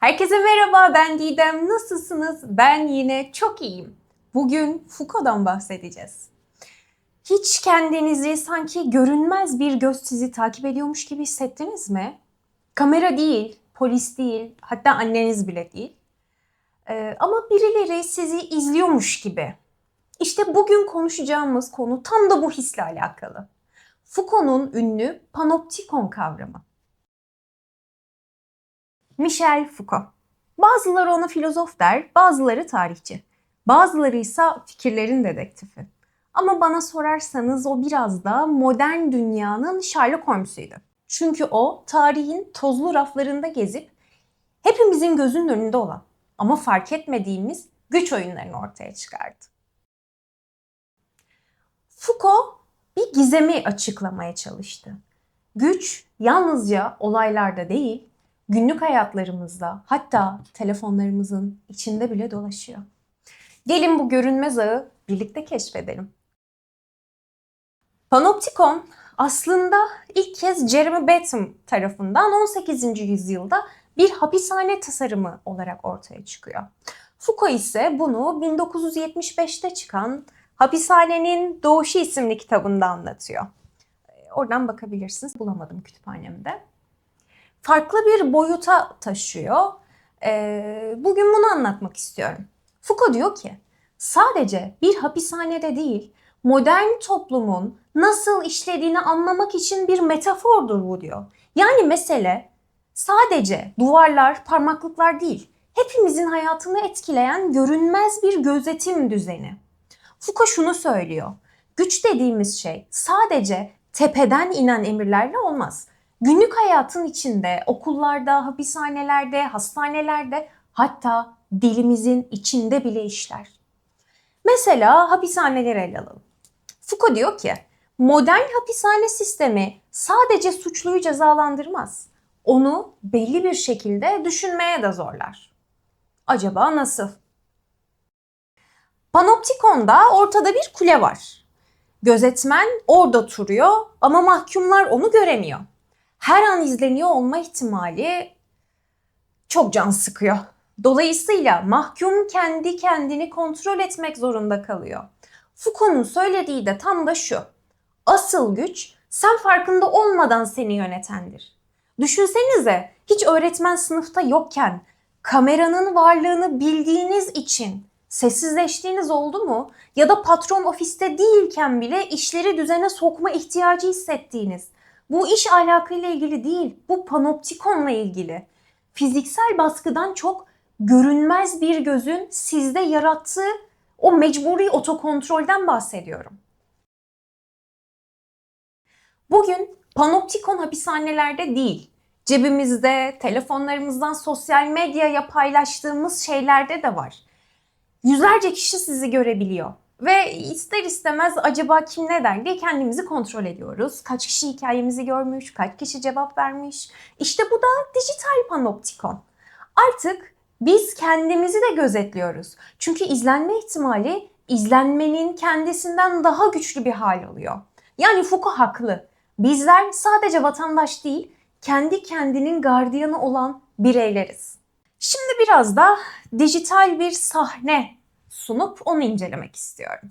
Herkese merhaba ben Didem. Nasılsınız? Ben yine çok iyiyim. Bugün Foucault'dan bahsedeceğiz. Hiç kendinizi sanki görünmez bir göz sizi takip ediyormuş gibi hissettiniz mi? Kamera değil, polis değil, hatta anneniz bile değil. Ee, ama birileri sizi izliyormuş gibi. İşte bugün konuşacağımız konu tam da bu hisle alakalı. Foucault'un ünlü panoptikon kavramı. Michel Foucault. Bazıları ona filozof der, bazıları tarihçi. Bazıları ise fikirlerin dedektifi. Ama bana sorarsanız o biraz da modern dünyanın Sherlock Holmes'uydu. Çünkü o tarihin tozlu raflarında gezip hepimizin gözünün önünde olan ama fark etmediğimiz güç oyunlarını ortaya çıkardı. Foucault bir gizemi açıklamaya çalıştı. Güç yalnızca olaylarda değil, günlük hayatlarımızda hatta telefonlarımızın içinde bile dolaşıyor. Gelin bu görünmez ağı birlikte keşfedelim. Panoptikon aslında ilk kez Jeremy Bentham tarafından 18. yüzyılda bir hapishane tasarımı olarak ortaya çıkıyor. Foucault ise bunu 1975'te çıkan Hapishanenin Doğuşu isimli kitabında anlatıyor. Oradan bakabilirsiniz. Bulamadım kütüphanemde farklı bir boyuta taşıyor. Ee, bugün bunu anlatmak istiyorum. Foucault diyor ki sadece bir hapishanede değil modern toplumun nasıl işlediğini anlamak için bir metafordur bu diyor. Yani mesele sadece duvarlar, parmaklıklar değil, hepimizin hayatını etkileyen görünmez bir gözetim düzeni. Foucault şunu söylüyor. Güç dediğimiz şey sadece tepeden inen emirlerle olmaz günlük hayatın içinde, okullarda, hapishanelerde, hastanelerde hatta dilimizin içinde bile işler. Mesela hapishaneleri ele alalım. Foucault diyor ki, modern hapishane sistemi sadece suçluyu cezalandırmaz. Onu belli bir şekilde düşünmeye de zorlar. Acaba nasıl? Panoptikon'da ortada bir kule var. Gözetmen orada duruyor ama mahkumlar onu göremiyor her an izleniyor olma ihtimali çok can sıkıyor. Dolayısıyla mahkum kendi kendini kontrol etmek zorunda kalıyor. Foucault'un söylediği de tam da şu. Asıl güç sen farkında olmadan seni yönetendir. Düşünsenize hiç öğretmen sınıfta yokken kameranın varlığını bildiğiniz için sessizleştiğiniz oldu mu? Ya da patron ofiste değilken bile işleri düzene sokma ihtiyacı hissettiğiniz, bu iş ahlakıyla ilgili değil, bu panoptikonla ilgili. Fiziksel baskıdan çok görünmez bir gözün sizde yarattığı o mecburi otokontrolden bahsediyorum. Bugün panoptikon hapishanelerde değil, cebimizde, telefonlarımızdan sosyal medyaya paylaştığımız şeylerde de var. Yüzlerce kişi sizi görebiliyor. Ve ister istemez acaba kim ne der diye kendimizi kontrol ediyoruz. Kaç kişi hikayemizi görmüş, kaç kişi cevap vermiş. İşte bu da dijital panoptikon. Artık biz kendimizi de gözetliyoruz. Çünkü izlenme ihtimali izlenmenin kendisinden daha güçlü bir hal oluyor. Yani Foucault haklı. Bizler sadece vatandaş değil, kendi kendinin gardiyanı olan bireyleriz. Şimdi biraz da dijital bir sahne sunup onu incelemek istiyorum.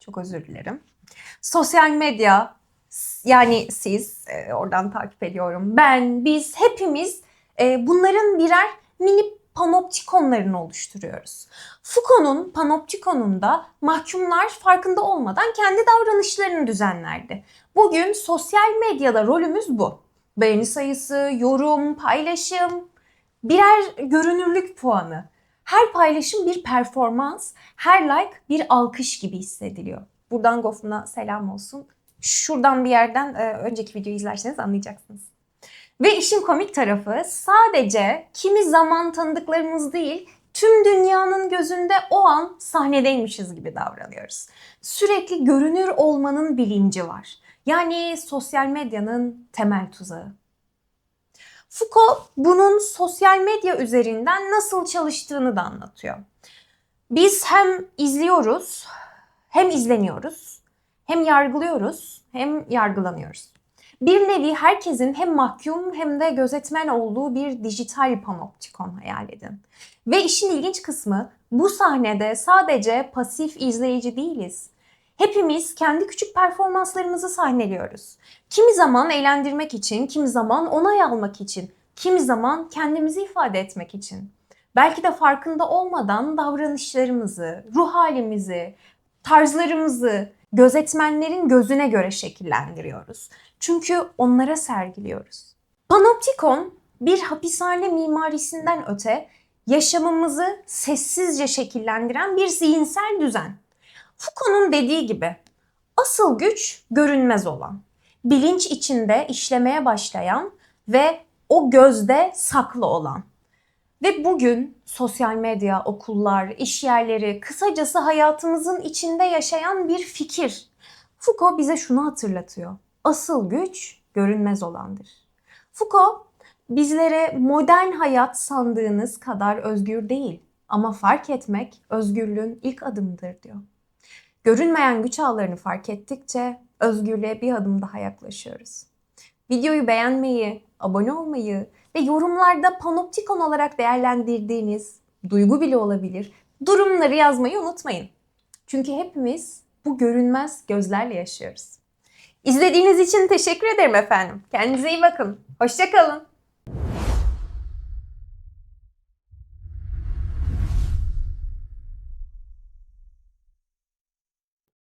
Çok özür dilerim. Sosyal medya yani siz e, oradan takip ediyorum. Ben, biz hepimiz e, bunların birer mini panoptikonlarını oluşturuyoruz. Foucault'un panoptikonunda mahkumlar farkında olmadan kendi davranışlarını düzenlerdi. Bugün sosyal medyada rolümüz bu. Beğeni sayısı, yorum, paylaşım, birer görünürlük puanı. Her paylaşım bir performans, her like bir alkış gibi hissediliyor. Buradan Gofun'a selam olsun. Şuradan bir yerden e, önceki videoyu izlerseniz anlayacaksınız. Ve işin komik tarafı sadece kimi zaman tanıdıklarımız değil, tüm dünyanın gözünde o an sahnedeymişiz gibi davranıyoruz. Sürekli görünür olmanın bilinci var. Yani sosyal medyanın temel tuzağı. Foucault bunun sosyal medya üzerinden nasıl çalıştığını da anlatıyor. Biz hem izliyoruz, hem izleniyoruz, hem yargılıyoruz, hem yargılanıyoruz. Bir nevi herkesin hem mahkum hem de gözetmen olduğu bir dijital panoptikon hayal edin. Ve işin ilginç kısmı bu sahnede sadece pasif izleyici değiliz. Hepimiz kendi küçük performanslarımızı sahneliyoruz. Kimi zaman eğlendirmek için, kimi zaman onay almak için, kimi zaman kendimizi ifade etmek için. Belki de farkında olmadan davranışlarımızı, ruh halimizi, tarzlarımızı gözetmenlerin gözüne göre şekillendiriyoruz. Çünkü onlara sergiliyoruz. Panoptikon bir hapishane mimarisinden öte yaşamımızı sessizce şekillendiren bir zihinsel düzen. Foucault'un dediği gibi asıl güç görünmez olan, bilinç içinde işlemeye başlayan ve o gözde saklı olan. Ve bugün sosyal medya, okullar, iş yerleri, kısacası hayatımızın içinde yaşayan bir fikir. Foucault bize şunu hatırlatıyor. Asıl güç görünmez olandır. Foucault bizlere modern hayat sandığınız kadar özgür değil ama fark etmek özgürlüğün ilk adımıdır diyor. Görünmeyen güç ağlarını fark ettikçe özgürlüğe bir adım daha yaklaşıyoruz. Videoyu beğenmeyi, abone olmayı ve yorumlarda panoptikon olarak değerlendirdiğiniz duygu bile olabilir durumları yazmayı unutmayın. Çünkü hepimiz bu görünmez gözlerle yaşıyoruz. İzlediğiniz için teşekkür ederim efendim. Kendinize iyi bakın. Hoşçakalın.